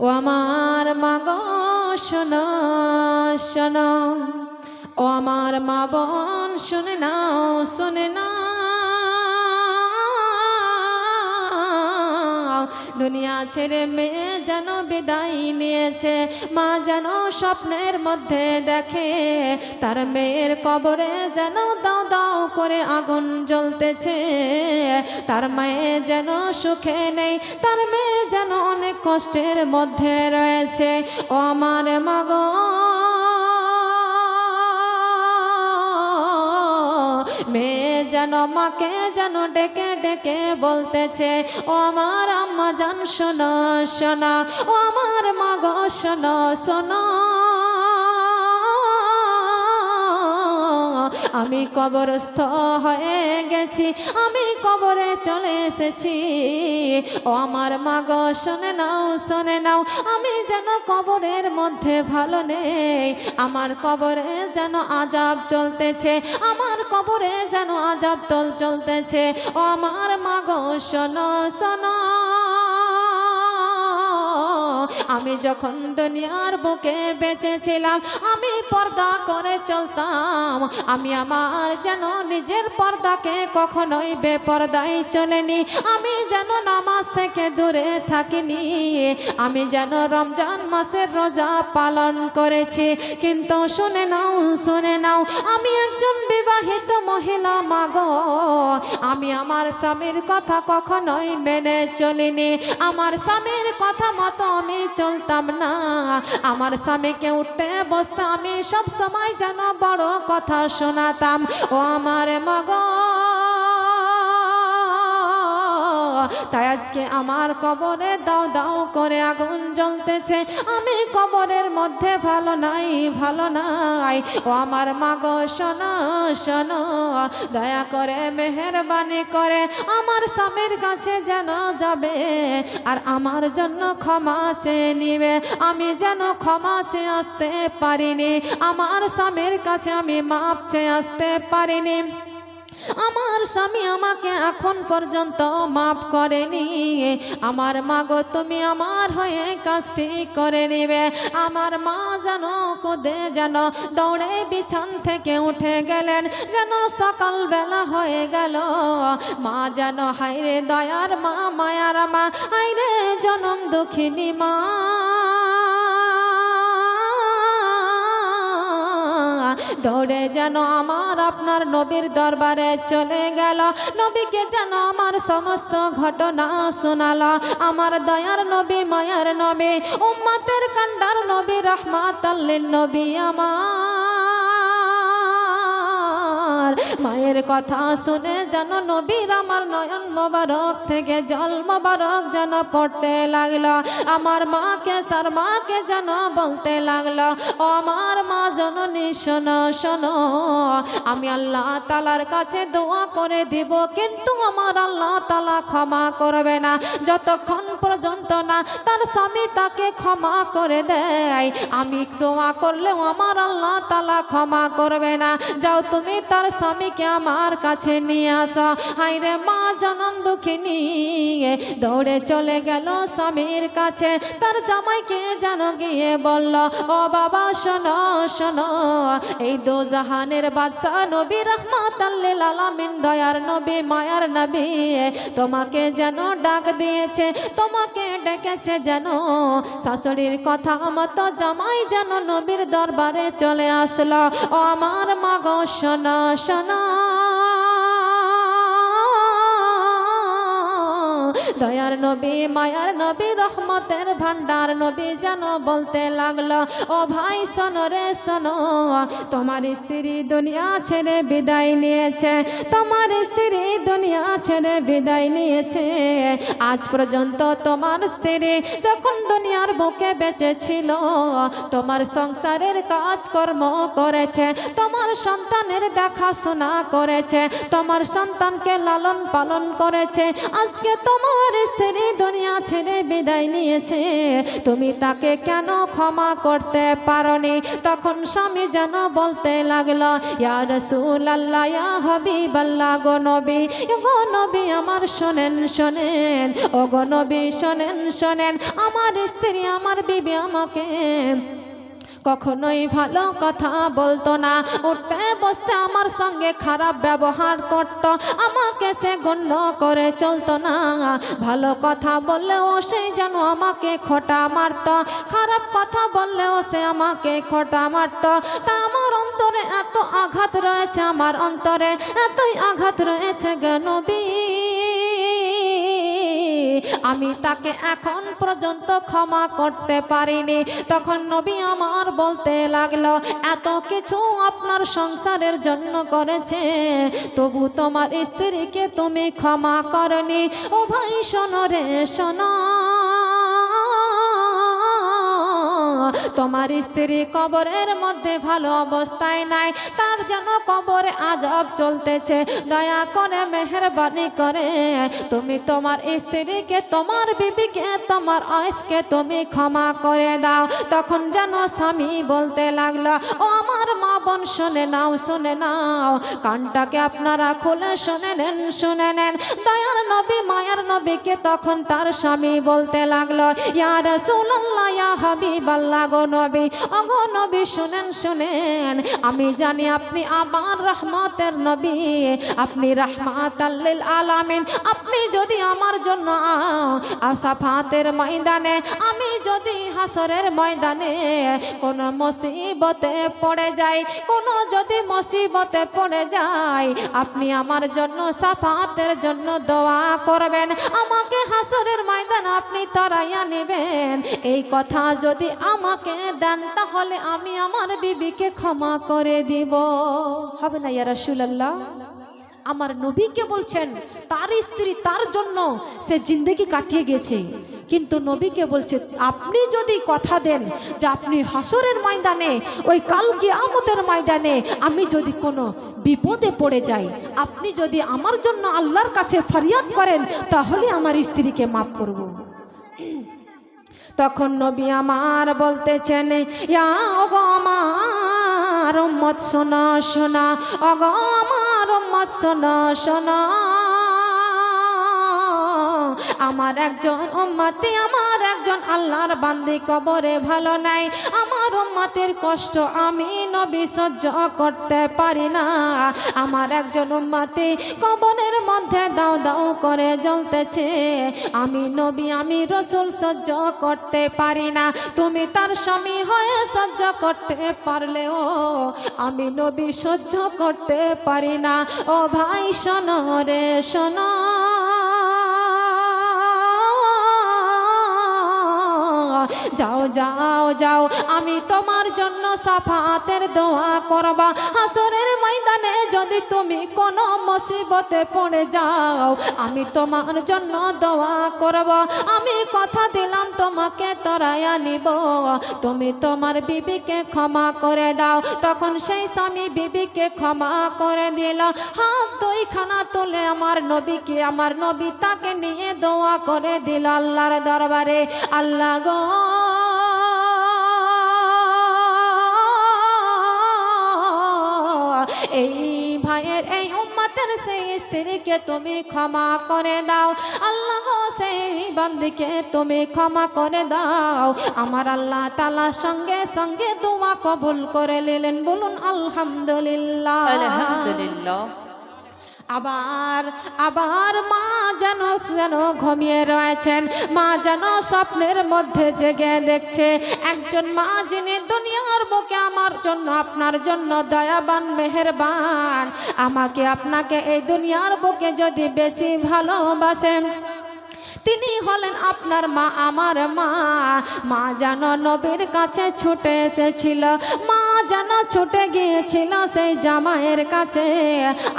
ও আমার মাগ শোনো শোনো। ও আমার মা বোন, শুনে নাও শুনে নাও। দুনিয়া ছেড়ে মেয়ে যেন বিদায় নিয়েছে, মা যেন স্বপ্নের মধ্যে দেখে, তার মেয়ের কবরে যেন দাও করে আগুন জ্বলতেছে। তার মেয়ে যেন সুখে নেই, তার মেয়ে যেন অনেক কষ্টের মধ্যে রয়েছে। ও আমার মাগো, মেয়ে যেন মাকে যেন ডেকে ডেকে বলতেছে, ও আমার আম্মা জান, শোনো, শোনা, ও আমার মা গো শোনো শোনো। আমি কবরস্থ হয়ে গেছি, আমি কবরে চলে এসেছি। ও আমার মা শোনে নাও শোনে নাও, আমি যেন কবরের মধ্যে ভালো নেই। আমার কবরে যেন আজাব চলতেছে, আমার কবরে যেন আজাব তল চলতেছে। ও আমার মা গো শোনো শোনো। আমি যখন দুনিয়ার বুকে বেঁচেছিলাম, আমি পর্দা করে চলতাম। আমি আমার যেন নিজের পর্দাকে কখনোই বেপর্দায় চলেনি। আমি যেন নামাজ থেকে দূরে থাকিনি। আমি যেন রমজান মাসের রোজা পালন করেছি। কিন্তু শুনে নাও শুনে নাও, আমি একজন বিবাহিত মহিলা, মাগো। আমি আমার স্বামীর কথা কখনোই মেনে চলিনি। আমার স্বামীর কথা মতো আমি চলতাম না। আমার স্বামীকে উঠতে বসতাম সব সময় যেন বড় কথা শোনাতাম। ও আমার মগ, তাই আজকে আমার কবরে দাও দাও করে আগুন জ্বলতেছে। আমি কবরের মধ্যে ভালো নাই ভালো নাই। ও আমার মাগ শোনো শোনো। দয়া করে মেহরবানি করে আমার স্বামীর কাছে যেন যাবে আর আমার জন্য ক্ষমা চেয়ে নিবে। আমি যেন ক্ষমা চেয়ে আসতে পারিনি, আমার স্বামীর কাছে আমি মাপ চেয়ে আসতে পারিনি। আমার স্বামী আমাকে এখন পর্যন্ত মাফ করেনি। আমার মা গো, তুমি আমার হয়ে কাজটি করে নিবে। আমার মা যেন কোদে যেন দৌড়ে বিছান থেকে উঠে গেলেন, যেন সকালবেলা হয়ে গেল। মা যেন হাইরে দয়ার মা, মায়ার মা হাইরে জনম দুঃখিনী মা। দৌড়ে যেন আমার আপনার নবীর দরবারে চলে গেল। নবীকে যেন আমার সমস্ত ঘটনা শোনাল। আমার দয়ার নবী, মায়ার নবী, উম্মাতের কান্ডার নবী রহমাত নবী আমার। মায়ের কথা শুনে যেন নবীর আমার নয়ন মোবারক থেকে জল মোবারক যেন পড়তে লাগল। আমার মাকে, তার মাকে যেন বলতে লাগল, ও আমার মা জননী, শোনো শোনো, আমি আল্লাহ তালার কাছে দোয়া করে দিব, কিন্তু আমার আল্লাহ তালা ক্ষমা করবে না। যতক্ষণ পর্যন্ত না তার স্বামী তাকে ক্ষমা করে দেয়। আমি দোয়া করলেও আমার আল্লাহ তালা ক্ষমা করবে না। যাও তুমি তার স্বামীকে আমার কাছে নিয়ে আসো। হাইরে মা, জনম দুঃখিনী। দৌড়ে চলে গেল স্বামীর কাছে। তার জামাইকে যেন গিয়ে বলল, ও বাবা, শোনো শোনো। এই দো জাহানের বাদশাহ নবী রহমাত আলামিন, দয়ার নবী, মায়ার নবী, তোমাকে যেন ডাক দিয়েছে। তোমাকে ডেকেছে যেন। শাশুড়ির কথা মতো জামাই যেন নবীর দরবারে চলে আসলো। ও আমার মা সোনা শোনো। দয়ার নবী, মায়ার নবী, রহমতের ভান্ডার নবী যেন বলতে লাগল, ও ভাই, শোনো রে, শোনো, তোমার স্ত্রী দুনিয়া ছেড়ে বিদায় নিয়েছে, তোমার স্ত্রী দুনিয়া ছেড়ে বিদায় নিয়েছে, আজ পর্যন্ত তোমার স্ত্রী যখন দুনিয়ার বুকে বেঁচে ছিল, তোমার সংসারের কাজকর্ম করেছে, তোমার সন্তানের দেখাশোনা করেছে, তোমার সন্তানকে লালন পালন করেছে, আজকে তোমার তোমার স্ত্রী দুনিয়া ছেড়ে বিদায় নিয়েছে। তুমি তাকে কেন ক্ষমা করতে পারনি? তখন স্বামী যেন বলতে লাগল, ইয়া রসুল আল্লাহ ইয়া হাবিব আল্লাহ গো নবী গো নবী আমার শোনেন শোনেন ও গো নবী শোনেন শোনেন, আমার স্ত্রী, আমার বিবি আমাকে কখনোই ভালো কথা বলতো না। উঠতে বসতে আমার সঙ্গে খারাপ ব্যবহার করত। আমাকে সে গণ্য করে চলতো না। ভালো কথা বললেও সেই যেন আমাকে খোটা মারত। খারাপ কথা বললেও সে আমাকে খোটা মারত। তা আমার অন্তরে এত আঘাত রয়েছে, আমার অন্তরে এতই আঘাত রয়েছে জ্ঞানবী আমি তাকে এখন পর্যন্ত ক্ষমা করতে পারিনি। তখন নবী আমার বলতে লাগল, এত কিছু আপনার সংসারের জন্য করেছে, তবু তোমার স্ত্রীকে তুমি ক্ষমা করনি। ও ভাই, শোনো রে, শোনো। তোমার স্ত্রী কবরের মধ্যে ভালো অবস্থায় নাই, তার যেন কবরে আজব চলতেছে। দয়া করে মেহরবানি করে, তুমি তোমার স্ত্রীকে, তোমার বিবিকে, তোমার ওয়াইফকে তুমি ক্ষমা করে দাও। তখন যেন স্বামী বলতে লাগল, ও আমার মা বোন, শুনে নাও শুনে নাও, কানটাকে আপনারা খুলে শুনে নেন শুনে নেন। দয়ার নবী, মায়ার নবীকে তখন তার স্বামী বলতে লাগল, ইয়া রাসূলুল্লাহ, ইয়া হাবিবাল্লাহ গো নবী অগো নবী শুনেন শুনেন। আমি জানি আপনি আমার রহমতের নবী, আপনি রহমাত আলামিন। আপনি যদি আমার জন্য সাফাতের ময়দানে, আমি যদি হাসরের ময়দানে কোন মুসিবতে পড়ে যাই, কোন যদি মুসিবতে পড়ে যাই, আপনি আমার জন্য সাফাতের জন্য দোয়া করবেন। আমাকে হাসরের ময়দান আপনি তরাইয়া নেবেন। এই কথা যদি আমাকে দেন, তাহলে আমি আমার বিবিকে ক্ষমা করে দিব। হবে না ইয়া রাসূলুল্লাহ? আমার নবীকে বলছেন, তার স্ত্রী তার জন্য সে জিন্দগি কাটিয়ে গেছে। কিন্তু নবীকে বলছে, আপনি যদি কথা দেন যে আপনি হাসরের ময়দানে, ওই কাল কিয়ামতের ময়দানে আমি যদি কোনো বিপদে পড়ে যাই, আপনি যদি আমার জন্য আল্লাহর কাছে ফরিয়াদ করেন, তাহলে আমার স্ত্রীকে মাফ করব। তখন নবী আমার বলতেছেন, ইয়া ওগো আমার মত শোনা শোনা। অগ আমার মত শোনা শোনা। আমার একজন উম্মতি, আমার একজন আল্লাহর বান্দি, কবরে ভালো নাই। আমার উম্মতের কষ্ট আমি নবী সহ্য করতে পারি না। আমার একজন উম্মতি কবরের মধ্যে দাও দাও করে জ্বলতেছে। আমি নবী, আমি রসুল সহ্য করতে পারি না। তুমি তার স্বামী হয়ে সহ্য করতে পারলেও আমি নবী সহ্য করতে পারি না। ও ভাই, শোনো রে, শোনো। যাও যাও যাও আমি তোমার জন্য সাফাতের দোয়া করবা। হাসরের ময়দানে যদি তুমি কোনো মুসিবতে পড়ে যাও, আমি তোমার জন্য দোয়া করব। আমি কথা দিলাম, তোমাকে তরাইয়া নিব তুমি তোমার বিবিকে ক্ষমা করে দাও। তখন সেই স্বামী বিবিকে ক্ষমা করে দিল। হাত দুইখানা তুলে আমার নবীকে, আমার নবী তাকে নিয়ে দোয়া করে দিল আল্লাহর দরবারে। আল্লাহ গো এই ভাইয়ের এই উম্মাতের সেই স্ত্রীকে তুমি ক্ষমা করে দাও। আল্লাহ সেই বান্দিকে তুমি ক্ষমা করে দাও। আমার আল্লাহ তালা সঙ্গে সঙ্গে দোয়া কবুল করে নিলেন। বলুন, আলহামদুলিল্লাহ। আলহামদুলিল্লাহ। আবার আবার মা যেন যেন ঘুমিয়ে রয়েছেন। মা যেন স্বপ্নের মধ্যে জেগে দেখছে। একজন মা যিনি দুনিয়ার বুকে আমার জন্য, আপনার জন্য দয়াবান, মেহেরবান। আমাকে আপনাকে এই দুনিয়ার বুকে যদি বেশি ভালোবাসেন তিনি হলেন আপনার মা, আমার মা। মা যেন নবীর কাছে ছুটে এসেছিল, মা যেন ছুটে গিয়েছিল সেই জামাইয়ের কাছে।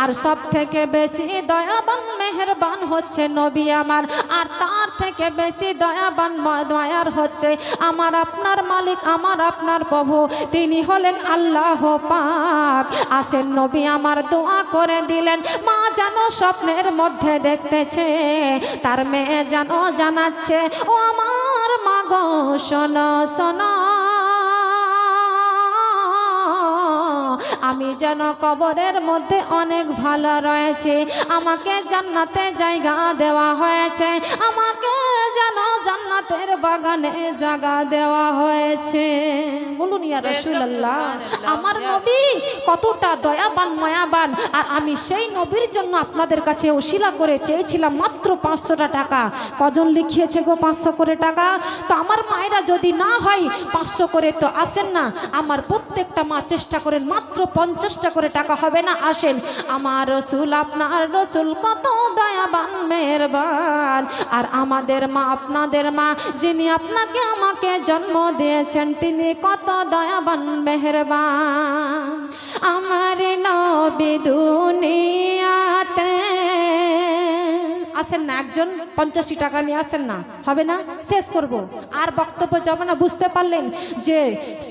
আর সব থেকে বেশি দয়াবান, মেহেরবান হচ্ছে নবী আমার। আর তার থেকে বেশি দয়াবান দয়ার হচ্ছে আমার আপনার মালিক, আমার আপনার প্রভু। তিনি হলেন আল্লাহ পাক। আসেন নবী আমার দোয়া করে দিলেন, মা যেন স্বপ্নের মধ্যে দেখতেছে। তার মেয়ে যেন জানাচ্ছে, ও আমার মাগো, শোনো শোনো। আমি যেন কবরের মধ্যে অনেক ভালো রয়েছে। আমাকে জান্নাতে জায়গা দেওয়া হয়েছে। যেন জান্নাতের বাগানে জায়গা দেওয়া হয়েছে। বলুন ইয়া রাসূলুল্লাহ আমার নবী কতটা দয়াবান মায়াবান আর আমি সেই নবীর জন্য আপনাদের কাছে ওসিলা করে চেয়েছিলাম মাত্র পাঁচশোটা টাকা। কজন লিখিয়েছে গো পাঁচশো করে টাকা? তো আমার মায়েরা যদি না হয় পাঁচশো করে তো আসেন না। আমার প্রত্যেকটা মা চেষ্টা করেন মাত্র পঞ্চাশটা করে টাকা হবে না আসেন। আমার রসুল আপনার রসুল কত দয়াবান মেহরবান। আর আমাদের মা আপনাদের মা যিনি আপনাকে আমাকে জন্ম দিয়েছেন তিনি কত দয়াবান মেহরবান। আমার নবী দুনিয়াতে আসেন না একজন পঞ্চাশি টাকা নিয়ে আসেন না হবে না? শেষ করব। আর বক্তব্য যাবে না বুঝতে পারলেন যে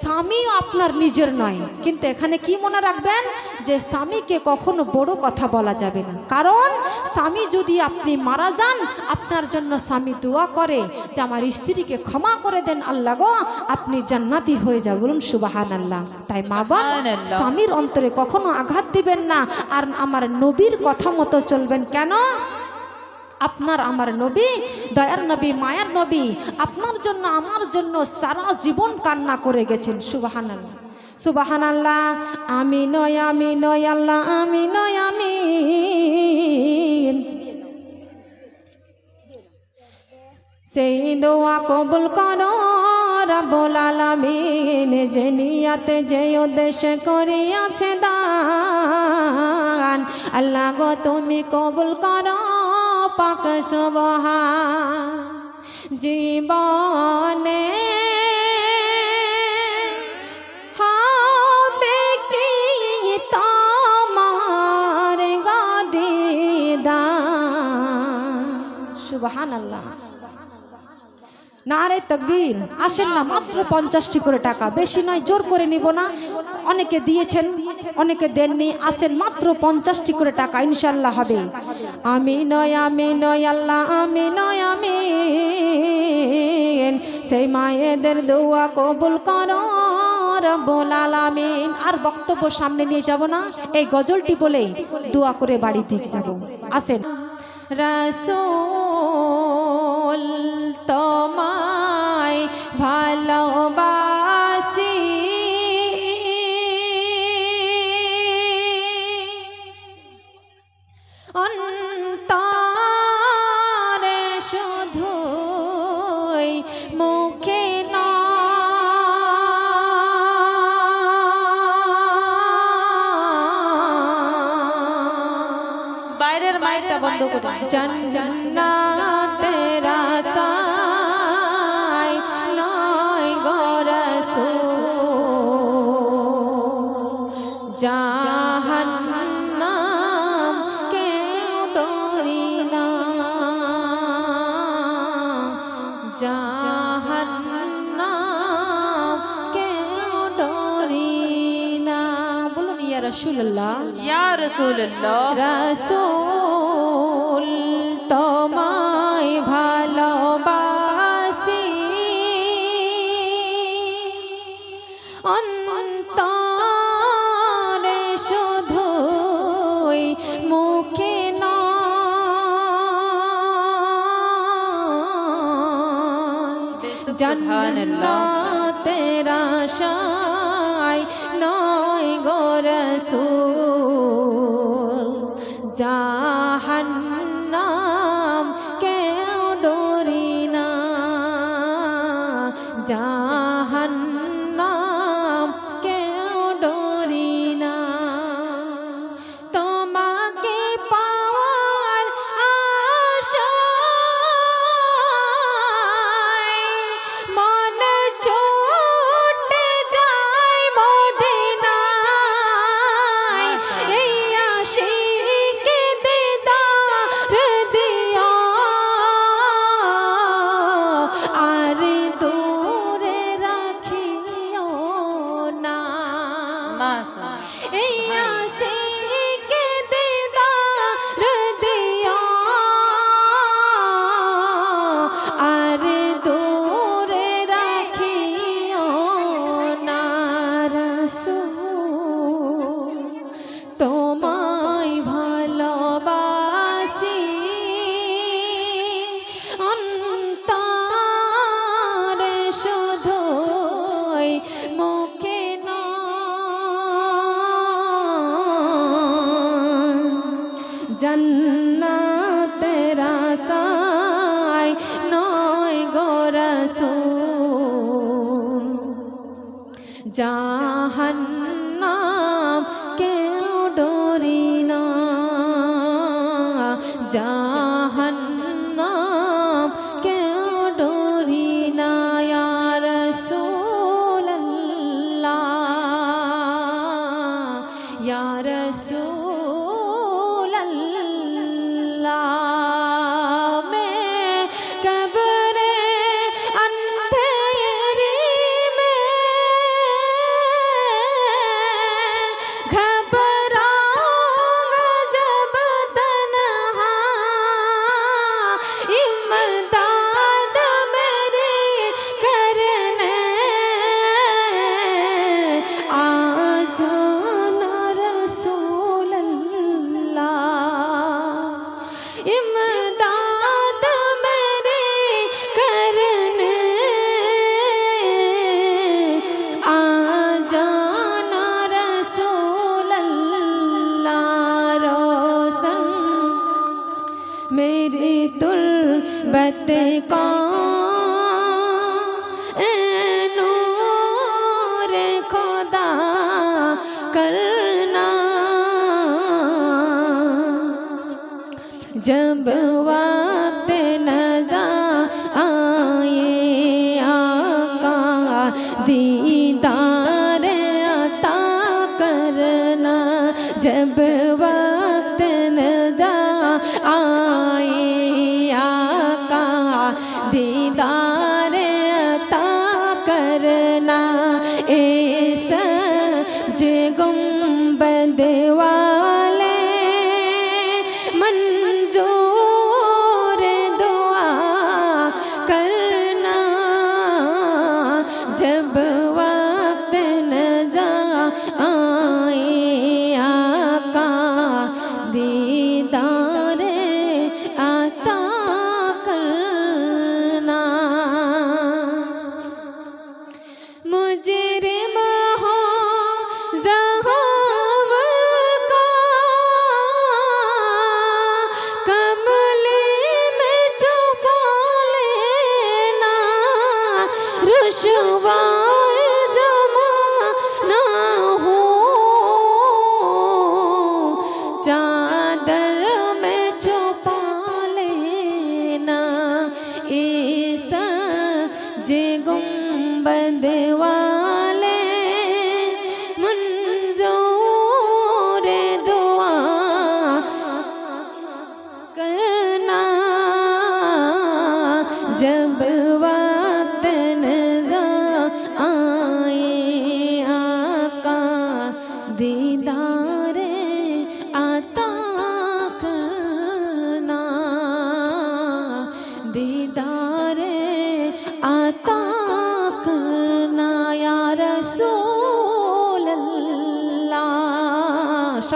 স্বামীও আপনার নিজের নয়। কিন্তু এখানে কি মনে রাখবেন? যে স্বামীকে কখনো বড় কথা বলা যাবে না। কারণ স্বামী যদি আপনি মারা যান আপনার জন্য স্বামী দোয়া করে যে আমার স্ত্রীকে ক্ষমা করে দেন আল্লাহ গো আপনি জান্নাতি হয়ে যাবেন। বলুন সুবাহান আল্লাহ তাই মা বাবা স্বামীর অন্তরে কখনো আঘাত দিবেন না। আর আমার নবীর কথা মতো চলবেন কেন? আপনার আমার নবী, দয়ার নবী, মায়ার নবী, আপনার জন্য, আমার জন্য সারা জীবন কান্না করে গেছেন। সুবাহান আল্লাহ সুবাহান আল্লাহ আমি নয় আমি নয়, আল্লাহ, আমি নয়, আমি। সেই দোয়া কবুল করো, রব্বুল আলামিন, যে নিয়াতে, যে উদ্দেশ্য করিয়াছে দান। আল্লাহ গো, তুমি কবুল করো পাক সুবহান জীবনে হবে সুবহানাল্লাহ। না রে তকবীর। আসেন না, মাত্র পঞ্চাশটি করে টাকা। বেশি নয়, জোর করে নিব না। অনেকে দিয়েছেন, অনেকে দেননি। আসেন, মাত্র পঞ্চাশটি করে টাকা। ইনশাল্লাহ হবে। আমি নয় আমি নয়, আল্লাহ, আমি নয় আমি সেই মায়েদের দোয়া কবুল করো আর বক্তব্য সামনে নিয়ে যাব না। এই গজলটি বলেই দোয়া করে বাড়ি দিকে যাব। আসেন। রসুল ভালোবাসি রাসূলুল্লাহ। রসুল তোমায় ভালোবাসি। অন্তরে শুধুই মুখে নয়। জান্নাতের আশায় নয় গো রসুল। জাহান্নাম Okay. on. मुझे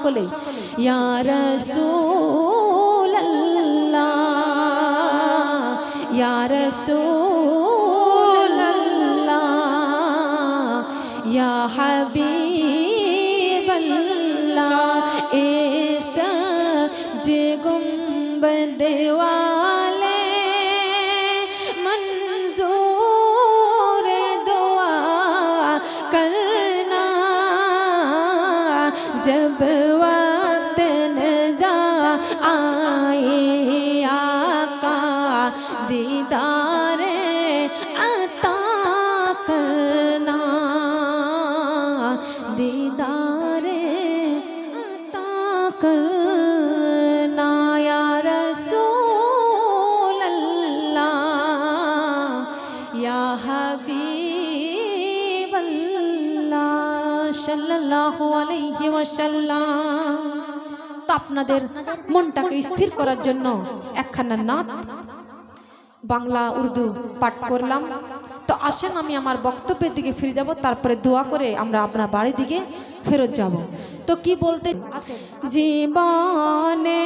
সকলে ইয়ারসুল্লাহ ইয়ারসুল্লাহ ইয়া হাবি আপনাদের মনটাকে স্থির করার জন্য একখানা নাত বাংলা উর্দু পাঠ করলাম। তো আসেন আমি আমার বক্তব্যের দিকে ফিরে যাব তারপরে দোয়া করে আমরা আপনার বাড়ির দিকে ফেরত যাব। তো কি বলতে জীবনে